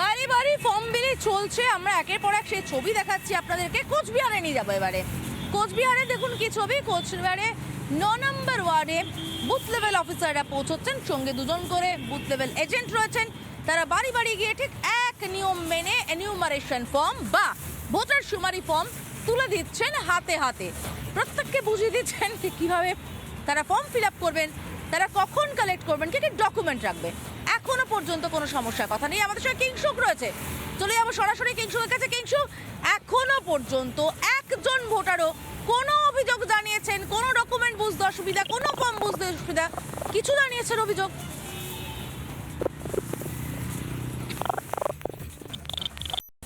বাড়ি বাড়ি ফর্ম বিলি চলছে, আমরা একের পর এক সেই ছবি দেখাচ্ছি আপনাদেরকে। কোচবিহারে নিয়ে যাব এবারে। কোচবিহারে দেখুন কি ছবি? কোচবিহারে ন নম্বর ওয়ার্ডে বুথ লেভেল অফিসাররা পৌঁছচ্ছেন, সঙ্গে দুজন করে বুথ লেভেল এজেন্ট রয়েছেন। তারা বাড়ি বাড়ি গিয়ে ঠিক এক নিয়ম মেনে এনিউমারেশন ফর্ম বা ভোটার সুমারি ফর্ম তুলে দিচ্ছেন হাতে হাতে। প্রত্যেককে বুঝিয়ে দিচ্ছেন যে কীভাবে তারা ফর্ম ফিল করবেন, তারা কখন কালেক্ট করবেন, কি কি ডকুমেন্ট রাখবে এখনও পর্যন্ত কোনো সমস্যার কথা নেই। আমাদের সঙ্গে কিংসুক রয়েছে। চলে যাব সরাসরি কিংসুকের কাছে। কিংসু এখনও পর্যন্ত একজন ভোটারও কোনো অভিযোগ জানিয়েছেন, কোনো ডকুমেন্ট বুঝতে অসুবিধা কোনো ফর্ম বুঝতে অসুবিধা কিছু জানিয়েছেন অভিযোগ?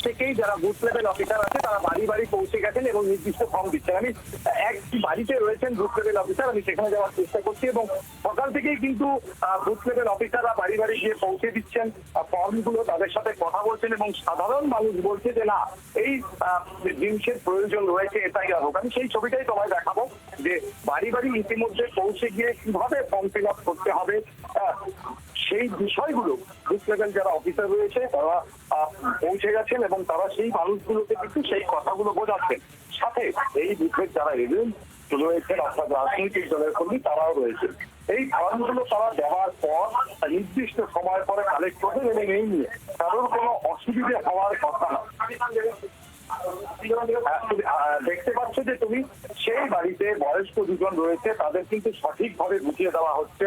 থেকেই যারা বুথ লেভেল অফিসার আছে, তারা বাড়ি বাড়ি পৌঁছে গেছেন এবং নির্দিষ্ট ফর্ম দিচ্ছেন। আমি এক বাড়িতে রয়েছেন বুথ লেভেল অফিসার আমি সেখানে যাওয়ার চেষ্টা করছি এবং সকাল থেকেই কিন্তু বুথ লেভেল অফিসাররা বাড়ি বাড়ি গিয়ে পৌঁছে দিচ্ছেন। ফর্মগুলো তাদের সাথে কথা বলছেন এবং সাধারণ মানুষ বলছে যে, না, এই জিনিসের প্রয়োজন রয়েছে, এটাই হোক আমি সেই ছবিটাই তোমায় দেখাবো যে, বাড়ি বাড়ি ইতিমধ্যে পৌঁছে গিয়ে কীভাবে ফর্ম ফিল আপ করতে হবে। সেই বিষয়গুলো বুথ লেভেল যারা অফিসার রয়েছে, তারা পৌঁছে গেছেন এবং তারা সেই মানুষগুলোকে কিন্তু সেই কথাগুলো বোঝাচ্ছেন। সাথে এই বুথের যারা এজেন্ট রয়েছেন অর্থাৎ রাজনৈতিক দলের কর্মী তারাও রয়েছে। এই ফর্মগুলো তারা দেওয়ার পর নির্দিষ্ট সময় পরে কালেক্ট করবেন এবং এই নিয়ে কারোর কোনো অসুবিধে হওয়ার কথা না। দেখতে পাচ্ছ যে তুমি সেই বাড়িতে বয়স্ক দুজন রয়েছে, তাদের কিন্তু সঠিকভাবে বুঝিয়ে দেওয়া হচ্ছে।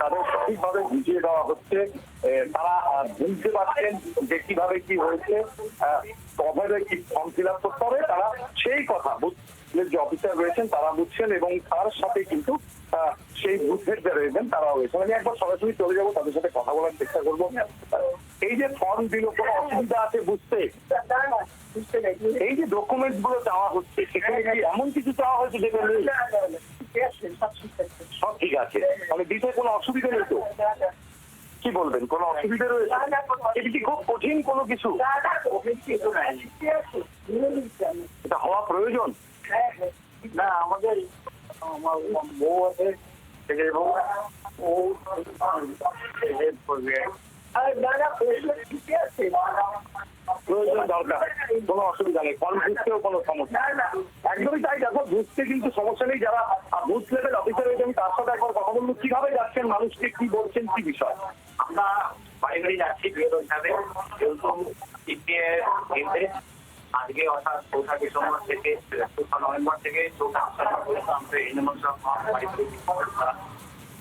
তাদের সঠিকভাবে বুঝিয়ে দেওয়া হচ্ছে। তারা বুঝতে পারছেন যে কীভাবে কি হয়েছে। কবে কি ফর্ম ফিল আপ করতে হবে, তারা সেই কথা যে অফিসার রয়েছেন, তারা বুঝছেন এবং তার সাথে কিন্তু সেই বুথের যে রয়েছেন, তারাও রয়েছেন। আমি একবার সরাসরি চলে যাব, তাদের সাথে কথা বলার চেষ্টা করব। এই যে ফর্ম দিল, কোনো অসুবিধা আছে বুঝতে? এই যে ডকুমেন্টসগুলো চাওয়া হচ্ছে, সেখানে কি এমন কিছু চাওয়া হয়েছে সব ঠিক আছে। মানে দিতে কোনো অসুবিধা নেই তো? কি বলবেন? কোনো অসুবিধা রয়েছে? এটা কি খুব কঠিন কোনো কিছু? এটা হওয়া প্রয়োজন? না আমাদের আমার বউ আছে ছেলে বউ ও হেল্প করবে। আর দাদা ঠিকই আছে। প্রয়োজন দরকার কোনো অসুবিধা নেই ফর্ম বুঝতেও কোনো সমস্যা একদমই তাই দেখো বুঝতে কিন্তু সমস্যা নেই যারা বুথ লেভেল অফিসার আমি তার সাথে একবার কথা বলব কীভাবে যাচ্ছেন মানুষকে কি বলছেন কি বিষয়? আমরা বাড়ি যাচ্ছি বেরো আজকে অর্থাৎ চৌঠা ডিসেম্বর থেকে চৌঠা নভেম্বর থেকে চৌঠা পর্যন্ত আমরা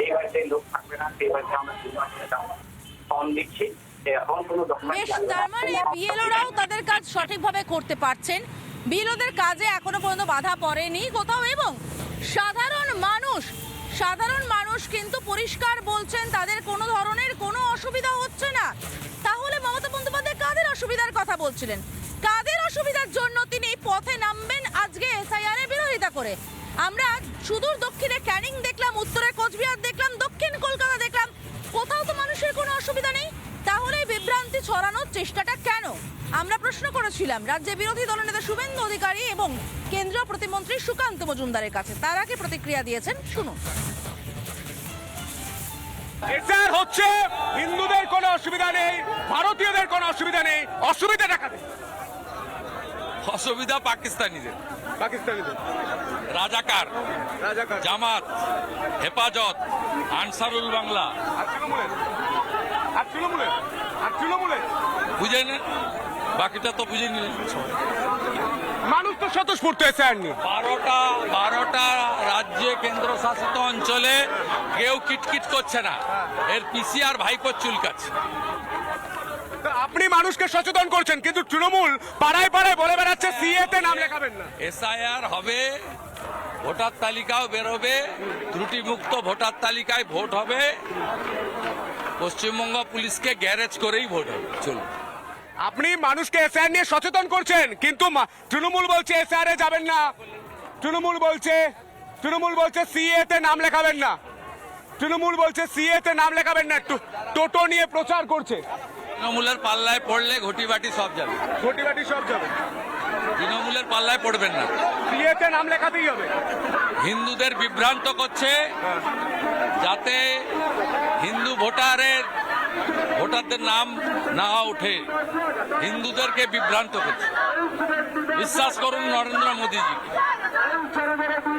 এই বাড়িতে লোক থাকবে না সেই বাড়িতে আমরা ফর্ম দিচ্ছি বেশ তার মানে বিএলওরাও তাদের কাজ সঠিকভাবে করতে পারছেন। বিএলওদের কাজে এখনও পর্যন্ত বাধা পড়েনি কোথাও এবং সাধারণ মানুষ সাধারণ মানুষ কিন্তু পরিষ্কার বলছেন তাদের কোনো ধরনের কোনো অসুবিধা হচ্ছে না। তাহলে মমতা বন্দ্যোপাধ্যায় কাদের অসুবিধার কথা বলছিলেন? কাদের অসুবিধার জন্য তিনি পথে নামবেন? আজকে এসআইআর এর বিরোধিতা করে। আমরা সুদূর দক্ষিণে ক্যানিং দেখলাম, উত্তরে কোচবিহার দেখলাম, দক্ষিণ কলকাতা দেখলাম। কোথাও তো মানুষের কোনো অসুবিধা নেই। তাহলে এই বিভ্রান্তি ছড়ানোর চেষ্টাটা কেন? আমরা প্রশ্ন করেছিলাম, রাজ্যে বিরোধী দলনেতা শুভেন্দু অধিকারী এবং কেন্দ্রীয় প্রতিমন্ত্রী সুকান্ত মজুমদারের কাছে। তার আগে প্রতিক্রিয়া দিয়েছেন, শুনুন। এসআর হচ্ছে হিন্দুদের কোনো অসুবিধা নেই, ভারতীয়দের কোনো অসুবিধা নেই, অসুবিধা দেখাতে অসুবিধা পাকিস্তানিদের। পাকিস্তানিদের। রাজাকার রাজাকার। জামাত হেফাজত আনসারুল বাংলা। বুঝে নেন বাকিটা তো বুঝে নিলেন মানুষ তো স্বতঃস্ফূর্ত নিয়ে। বারোটা বারোটা রাজ্যে কেন্দ্রশাসিত অঞ্চলে কেউ কিটকিট করছে না। এর পিসি আর ভাইপোর চুলকাচ্ছে আপনি মানুষকে সচেতন করছেন কিন্তু তৃণমূল পাড়ায় পাড়ায় বলে বেড়াচ্ছে সিএ তে নাম লেখাবেন না। এসআইআর হবে ভোটার তালিকাও বেরোবে ত্রুটিমুক্ত ভোটার তালিকায় ভোট হবে। পশ্চিমবঙ্গ পুলিশকে গ্যারেজ করেই ভোট হবে চলুন। আপনি মানুষকে এসআর নিয়ে সচেতন করছেন কিন্তু তৃণমূল বলছে এসআর এ যাবেন না। তৃণমূল বলছে তৃণমূল বলছে সিএ তে নাম লেখাবেন না। তৃণমূল বলছে সিএ তে নাম লেখাবেন না টো- টোটো নিয়ে প্রচার করছে। তৃণমূলের পাল্লায় পড়লে ঘটিবাটি সব যাবে। ঘটিবাটি সব যাবে। তৃণমূলের পাল্লায় পড়বেন না। সিএতে নাম লেখাতেই হবে। হিন্দুদের বিভ্রান্ত করছে যাতে হিন্দু ভোটারের ভোটারদের নাম না উঠে হিন্দুদেরকে বিভ্রান্ত করছে। বিশ্বাস করুন নরেন্দ্র মোদীজি।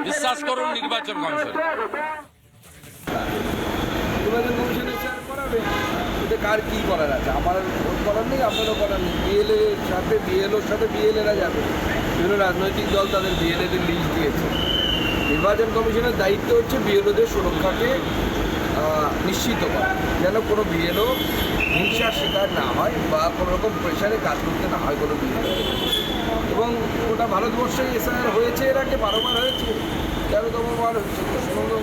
বিশ্বাস করুন নির্বাচন কমিশন নির্বাচন কমিশনের স্যার করাবে এতে কার কি করার আছে? আমার ভোট করার নেই, আপনারও করার নেই। বিএলএ সাথে বিএলওর সাথে বিএলএরা যাবে। বিভিন্ন রাজনৈতিক দল তাদের বিএলএদের লিস্ট দিয়েছে। নির্বাচন কমিশনের দায়িত্ব হচ্ছে বিএলওদের সুরক্ষাকে নিশ্চিত করা। যেন কোনো বিএলও হিংসার শিকার না হয় বা কোনো রকম প্রেশারে কাজ করতে না হয় কোনো বিএলও এবং ওটা ভারতবর্ষে এসআইআর হয়েছে এর আগে বারোবার হয়েছে, তেরোতম বার হচ্ছে তো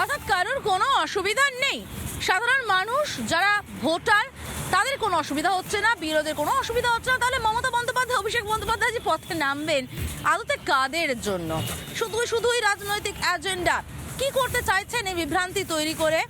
অর্থাৎ কারোর কোনো অসুবিধা নেই। সাধারণ মানুষ যারা ভোটার, তাদের কোনো অসুবিধা হচ্ছে না, বিরোধের কোনো অসুবিধা হচ্ছে না। তাহলে মমতা বন্দ্যোপাধ্যায়, অভিষেক বন্দ্যোপাধ্যায় যে পথে নামবেন আদতে কাদের জন্য? শুধুই শুধুই রাজনৈতিক এজেন্ডা কি করতে চাইছেন এই বিভ্রান্তি তৈরি করে?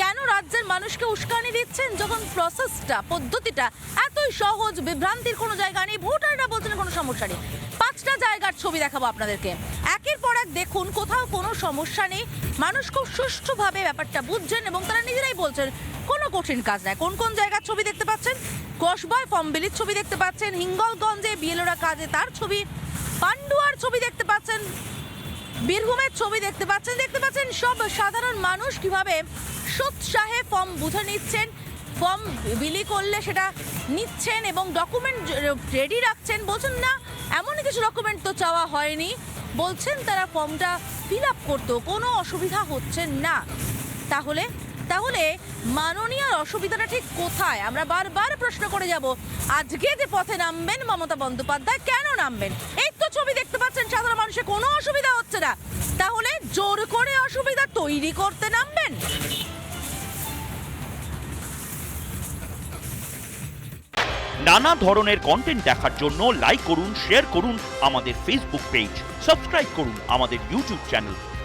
কেন রাজ্যের মানুষকে উস্কানি দিচ্ছেন যখন প্রসেসটা, পদ্ধতিটা এতই সহজ, বিভ্রান্তির কোনো জায়গা নেই, ভোটাররা বলছেন কোনো সমস্যা নেই। পাঁচটা জায়গার ছবি দেখাবো আপনাদেরকে। একের পর এক দেখুন, কোথাও কোনো সমস্যা নেই। মানুষ খুব সুষ্ঠুভাবে ব্যাপারটা বুঝছেন এবং তারা নিজেরাই বলছেন, কোনো কঠিন কাজ নাই। কোন কোন জায়গার ছবি দেখতে পাচ্ছেন? কসবায় ফমবিলির ছবি দেখতে পাচ্ছেন, হিঙ্গলগঞ্জে বিয়েলোরা কাজে তার ছবি, পান্ডুয়ার ছবি দেখতে পাচ্ছেন। বীরভূমের ছবি দেখতে পাচ্ছেন দেখতে পাচ্ছেন সব সাধারণ মানুষ কীভাবে সোৎসাহে ফর্ম বুঝে নিচ্ছেন, ফর্ম বিলি করলে সেটা নিচ্ছেন এবং ডকুমেন্ট রেডি রাখছেন। বলছেন, না, এমন কিছু ডকুমেন্ট তো চাওয়া হয়নি। বলছেন, তারা ফর্মটা ফিল আপ করতো কোনো অসুবিধা হচ্ছে না। তাহলে তাহলে মাননীয় অসুবিধাটা ঠিক কোথায়? আমরা বারবার প্রশ্ন করে যাব, আজকে যে পথে নামবেন মমতা বন্দ্যোপাধ্যায়, কেন নামবেন? এই তো ছবি দেখতে পাচ্ছেন, সাধারণ মানুষের কোনো অসুবিধা হচ্ছে না। তাহলে জোর করে অসুবিধা তৈরি করতে নামবেন। নানা ধরনের কন্টেন্ট দেখার জন্য লাইক করুন শেয়ার করুন আমাদের ফেসবুক পেজ সাবস্ক্রাইব করুন আমাদের ইউটিউব চ্যানেল